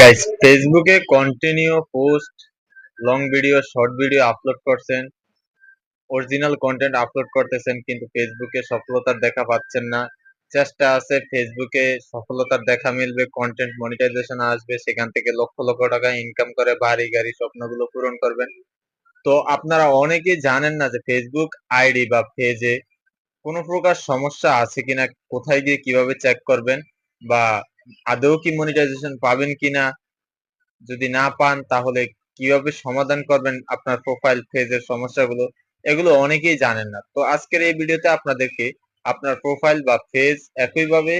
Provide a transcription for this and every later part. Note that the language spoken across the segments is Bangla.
গাইস ফেসবুকে continue post long video short video upload করছেন। অরিজিনাল কন্টেন্ট আপলোড করতেছেন, কিন্তু ফেসবুকে সফলতার দেখা পাচ্ছেন না। চেষ্টা আছে ফেসবুকে সফলতার দেখা মিলবে কন্টেন্ট মনিটাইজেশন আসবে, সেখান থেকে লক্ষ লক্ষ টাকা ইনকাম করে বাড়ি, গাড়ি, স্বপ্নগুলো পূরণ করবেন। তো আপনারা অনেকেই জানেন না যে ফেসবুক আইডি বা পেজে কোনো প্রকার সমস্যা আছে কিনা, কোথায় গিয়ে কীভাবে চেক করবেন বা আদৌ কি মনিটাইজেশন পাবেন কিনা? যদি না পান, তাহলে কীভাবে সমাধান করবেন আপনার প্রোফাইল পেজের সমস্যাগুলো? এগুলো অনেকেই জানেন না। তো আজকের এই ভিডিওতে আপনাদেরকে আপনার প্রোফাইল বা পেজ একইভাবে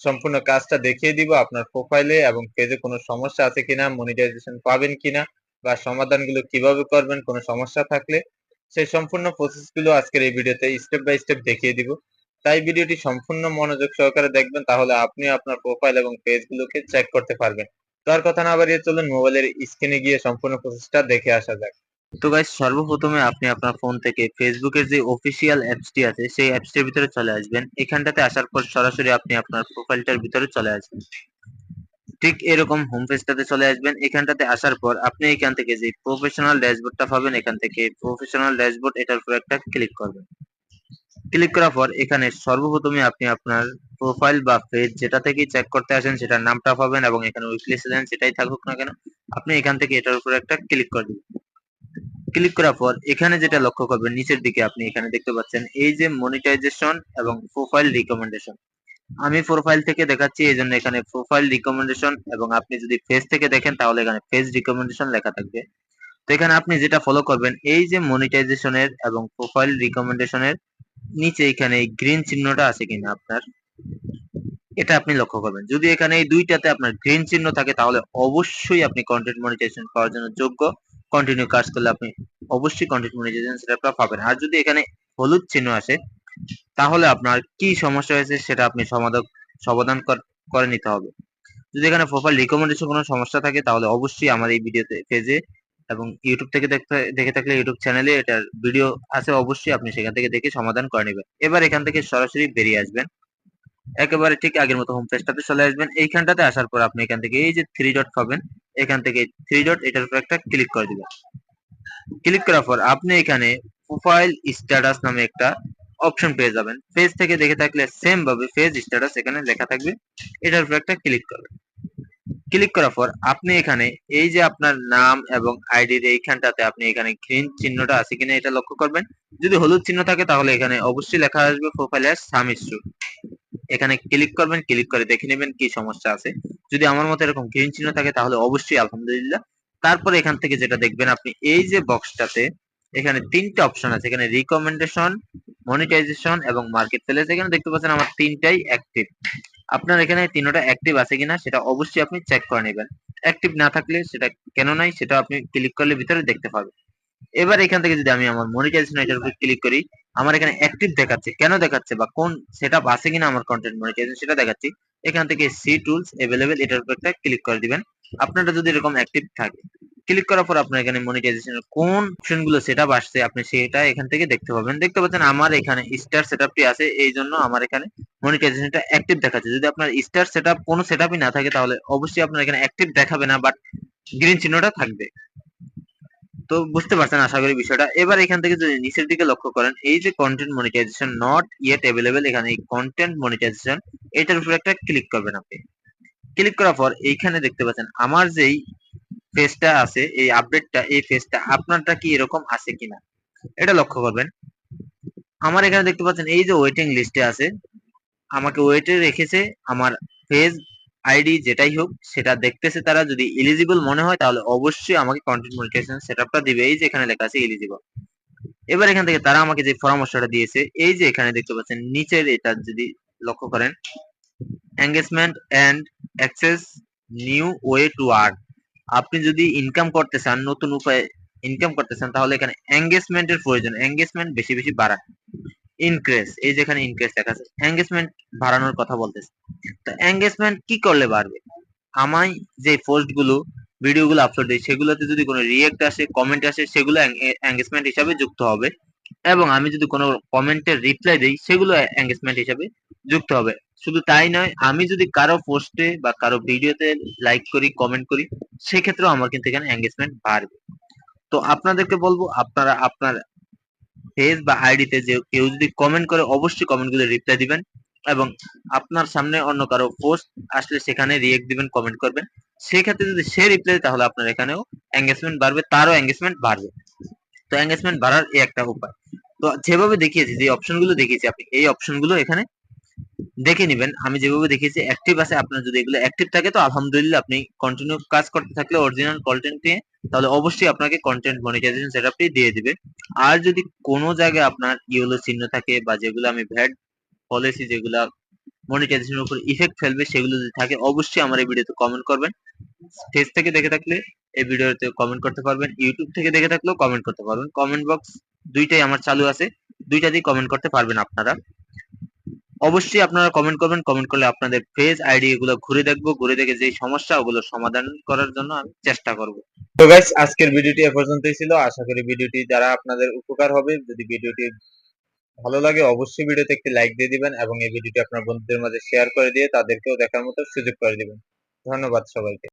সম্পূর্ণ কাজটা দেখিয়ে দিব, আপনার প্রোফাইলে এবং পেজে কোনো সমস্যা আছে কিনা মনিটাইজেশন পাবেন কিনা, বা সমাধানগুলো কীভাবে করবেন, কোনো সমস্যা থাকলে সেই সম্পূর্ণ প্রসেসগুলো আজকের এই ভিডিওতে স্টেপ বাই স্টেপ দেখিয়ে দিব। তাই ভিডিওটি সম্পূর্ণ মনোযোগ সহকারে দেখবেন, তাহলে আপনি আপনার প্রোফাইল এবং পেজগুলোকে চেক করতে পারবেন। তো আর কথা না বাড়িয়ে চলুন, মোবাইলের স্ক্রিনে গিয়ে সম্পূর্ণ প্রসেসটা দেখে আসা যাক। তো গাইস সর্বপ্রথমে আপনি আপনার ফোন থেকে ফেসবুকের যে অফিসিয়াল অ্যাপসটি আছে, সেই অ্যাপসটির ভিতরে চলে আসবেন। এখানটাতে আসার পর সরাসরি আপনি আপনার প্রোফাইলটার ভিতরে চলে আসবেন। ঠিক এরকম হোম পেজটাতে চলে আসবেন। এখানটাতে আসার পর আপনি এখান থেকে যে প্রফেশনাল ড্যাশবোর্ডটা পাবেন, এখান থেকে প্রফেশনাল ড্যাশবোর্ড এটার উপর একটা ক্লিক করবেন। ক্লিক করার পর এখানে সর্বপ্রথমে আপনি আপনার প্রোফাইল বা পেজ যেটা থেকে চেক করতে আসেন, সেটার নামটা পাবেন এবং এখানে উইকলি সেলেন সেটাই থাকুক না কেন, আপনি এখান থেকে এটার উপর একটা ক্লিক করে দিবেন। ক্লিক করার পর এখানে যেটা লক্ষ্য করবেন, নিচের দিকে আপনি এখানে দেখতে পাচ্ছেন, এই যে মনিটাইজেশন এবং প্রোফাইল রিকমেন্ডেশন আমি প্রোফাইল থেকে দেখাচ্ছি, এই জন্য এখানে প্রোফাইল রিকমেন্ডেশন এবং আপনি যদি ফেস থেকে দেখেন, তাহলে এখানে ফেস রিকমেন্ডেশন লেখা থাকবে। তো এখানে আপনি যেটা ফলো করবেন, এই যে মনিটাইজেশনের এবং প্রোফাইল রিকমেন্ডেশনের নিচে এখানে গ্রিন চিহ্নটা আছে কিনা আপনার? এটা আপনি লক্ষ্য করবেন। যদি এখানে এই দুইটাতে আপনার গ্রিন চিহ্ন থাকে, তাহলে অবশ্যই আপনি কন্টেন্ট মনিটাইজেশন পাওয়ার জন্য যোগ্য। কন্টিনিউ কাজ করলে আপনি অবশ্যই কন্টেন্ট মনিটাইজেশন সেটা পাবেন। আর যদি এখানে হলুদ চিহ্ন আসে, তাহলে আপনার কি সমস্যা হয়েছে সেটা আপনি সমাধান সমাধান করে নিতে হবে। যদি এখানে প্রোফাইল রিকমেন্ডেশন কোনো সমস্যা থাকে, তাহলে অবশ্যই আমার এই ভিডিওতে পেজে এবং ইউটিউব থেকে দেখতে, দেখে থাকলে ইউটিউব চ্যানেলে এটার ভিডিও আছে অবশ্যই, আপনি সেখান থেকে দেখে সমাধান করে নেবেন। এবার এখান থেকে সরাসরি বেরিয়ে আসবেন। একেবারে ঠিক আগের মতো হোম পেজটাতে চলে আসবেন। এইখানটাতে আসার পর আপনি এখান থেকে এই যে থ্রি ডট পাবেন, এখান থেকে থ্রি ডট এটার উপর একটা ক্লিক করে দিবেন। ক্লিক করার পর আপনি এখানে প্রোফাইল স্ট্যাটাস নামে একটা অপশন পেয়ে যাবেন। পেজ থেকে দেখে থাকলে সেম ভাবে পেজ স্ট্যাটাস এখানে লেখা থাকবে। এটার উপর একটা ক্লিক করবেন। ক্লিক করার পর আপনি এখানে এই যে আপনার নাম এবং আইডির এইখানটাতে আপনি এখানে গ্রিন চিহ্নটা আছে কিনা এটা লক্ষ্য করবেন। যদি হলুদ চিহ্ন থাকে তাহলে এখানে অবশ্যই লেখা আসবে প্রোফাইল অ্যাজ সামিস্টু এখানে ক্লিক করবেন, ক্লিক করে দেখে নেবেন কি সমস্যা আছে। যদি আমার মতো এরকম গ্রিন চিহ্ন থাকে তাহলে অবশ্যই আলহামদুলিল্লাহ। তারপরে এখান থেকে যেটা দেখবেন আপনি এই যে বক্সটাতে এখানে তিনটা অপশন আছে। এখানে রিকমেন্ডেশন মনিটাইজেশন এবং মার্কেট প্লেস এখানে দেখতে পাচ্ছেন আমার তিনটাই অ্যাক্টিভ আপনার এখানে তিনটা অ্যাক্টিভ আছে কিনা সেটা অবশ্যই আপনি চেক করে নেবেন অ্যাক্টিভ না থাকলে সেটা কেন নাই সেটা আপনি ক্লিক করলে ভিতরে দেখতে পাবেন এবার এখান থেকে যদি আমি আমার মনিটাইজেশন এটার উপর ক্লিক করি আমার এখানে অ্যাক্টিভ দেখাচ্ছে কেন দেখাচ্ছে বা কোন সেটআপ আছে কিনা আমার কন্টেন্ট মনিটাইজেশন সেটা দেখাচ্ছি এখান থেকে সি টুলস अवेलेबल এটার উপর একটা ক্লিক করে দিবেন আপনারা যদি এরকম অ্যাক্টিভ থাকে ক্লিক করার পর আপনার এখানে মনিটাইজেশনের কোন অপশনগুলো সেট আপ আসছে, আপনি সেটা এখান থেকে দেখতে পাবেন। দেখতে পাচ্ছেন আমার এখানে স্টার সেট আপটি আছে, এই জন্য আমার এখানে মনিটাইজেশনটা অ্যাক্টিভ দেখাচ্ছে। যদি আপনার স্টার সেটআপ কোনো সেট না থাকে, তাহলে অবশ্যই আপনার এখানে অ্যাক্টিভ দেখাবে না বাট গ্রিন চিহ্নটা থাকবে। তো বুঝতে পারছেন আশা করি বিষয়টা। এবার এখান থেকে যদি নিচের দিকে লক্ষ্য করেন, এই যে content monetization not yet available এখানে এই কন্টেন্ট মনিটাইজেশন এটার উপর একটা ক্লিক করবেন আপনি। ক্লিক করার পর এইখানে দেখতে পাচ্ছেন, আমার যেই পেজটা আছে, এই আপডেটটা এই পেজটা আপনারটা কি এরকম আছে কিনা? এটা লক্ষ্য করবেন। আমার এখানে দেখতে পাচ্ছেন, এই যে ওয়েটিং লিস্টে আছে, আমাকে ওয়েটে রেখেছে আমার পেজ আইডি যেটাই হোক, সেটা দেখতেছে তারা, যদি এলিজিবল মনে হয় তাহলে অবশ্যই আমাকে কন্টেন্ট মনিটাইজেশন সেটআপটা দিবে। এই যে এখানে লেখা আছে এলিজিবল এবার এখান থেকে তারা আমাকে যে পরামর্শটা দিয়েছে, এই যে এখানে দেখতে পাচ্ছেন, নিচের এটা যদি লক্ষ্য করেন engagement and access new way to earn আপনি যদি ইনকাম করতে চান, নতুন উপায়ে ইনকাম করতে চান, তাহলে এখানে এঙ্গেজমেন্টের প্রয়োজন। এঙ্গেজমেন্ট বেশি বেশি বাড়ান। ইনক্রেস এই যেখানে ইনক্রেস দেখা যাচ্ছে এঙ্গেজমেন্ট বাড়ানোর কথা বলতেছে। তো এঙ্গেজমেন্ট কি করলে বাড়বে? আমায় যে পোস্টগুলো ভিডিও গুলো আপলোড দিই, সেগুলোতে যদি কোনো রিয়েক্ট আসে কমেন্ট আসে, সেগুলো এঙ্গেজমেন্ট হিসাবে যুক্ত হবে। এবং আমি যদি কোনো কমেন্টের রিপ্লাই দেই, সেগুলো এঙ্গেজমেন্ট হিসাবে যুক্ত হবে। শুধু তাই নয় আমি যদি কারও পোস্টে বা কারও ভিডিওতে লাইক করি কমেন্ট করি সেক্ষেত্রেও আমার কিন্তু এখানে এঙ্গেজমেন্ট বাড়বে। তো আপনাদেরকে বলব আপনারা আপনার পেজ বা আইডিতে যে কেউ যদি কমেন্ট করে অবশ্যই কমেন্টগুলো রিপ্লাই দিবেন এবং আপনার সামনে অন্য কারও পোস্ট আসলে সেখানে রিয়েক্ট দিবেন কমেন্ট করবেন। সেক্ষেত্রে যদি সে রিপ্লাই দেয়, তাহলে আপনার এখানেও এঙ্গেজমেন্ট বাড়বে তারও এঙ্গেজমেন্ট বাড়বে। তো এঙ্গেজমেন্ট বাড়ার এই একটা উপায়। তো যেভাবে দেখিয়েছি যে অপশনগুলো দেখিয়েছি আপনি এই অপশনগুলো এখানে দেখে নেবেন। আমি যেভাবে দেখিয়েছি অ্যাক্টিভ আছে। আপনার যদি এগুলো অ্যাক্টিভ থাকে, তো আলহামদুলিল্লাহ আপনি কন্টিনিউ কাজ করতে থাকলে অরিজিনাল কন্টেন্ট নিয়ে তাহলে অবশ্যই আপনাকে কন্টেন্ট মনিটাইজেশন সেটআপটি দিয়ে দিবে। আর যদি কোনো জায়গায় আপনার ইয়েলো চিহ্ন থাকে বা যেগুলো আমি ভ্যাট পলিসি যেগুলা মনিটাইজেশনের উপর ইফেক্ট ফেলবে, সেগুলো যদি থাকে, অবশ্যই আমার এই ভিডিওতে কমেন্ট করবেন। ফেস থেকে দেখে থাকলে এই ভিডিওতে কমেন্ট করতে পারবেন। ইউটিউব থেকে দেখে থাকলেও কমেন্ট করতে পারবেন। কমেন্ট বক্স দুইটাই আমার চালু আছে। দুইটা দিয়ে কমেন্ট করতে পারবেন আপনারা। অবশ্যই আপনারা কমেন্ট করবেন। কমেন্ট করলে আপনাদের পেজ আইডি এগুলো ঘুরে দেখব। ঘুরে দেখে যে সমস্যা, ওগুলো সমাধান করার জন্য আমি চেষ্টা করব। তো গাইস আজকের ভিডিওটি এ পর্যন্তই ছিল। আশা করি ভিডিওটি যারা আপনাদের উপকার হবে, যদি ভিডিওটি ভালো লাগে, অবশ্যই ভিডিওতে একটি লাইক দিয়ে দিবেন এবং এই ভিডিওটি আপনার বন্ধুদের মাঝে শেয়ার করে দিয়ে তাদেরকেও দেখার মতো সুযোগ করে দিবেন। ধন্যবাদ সবাইকে।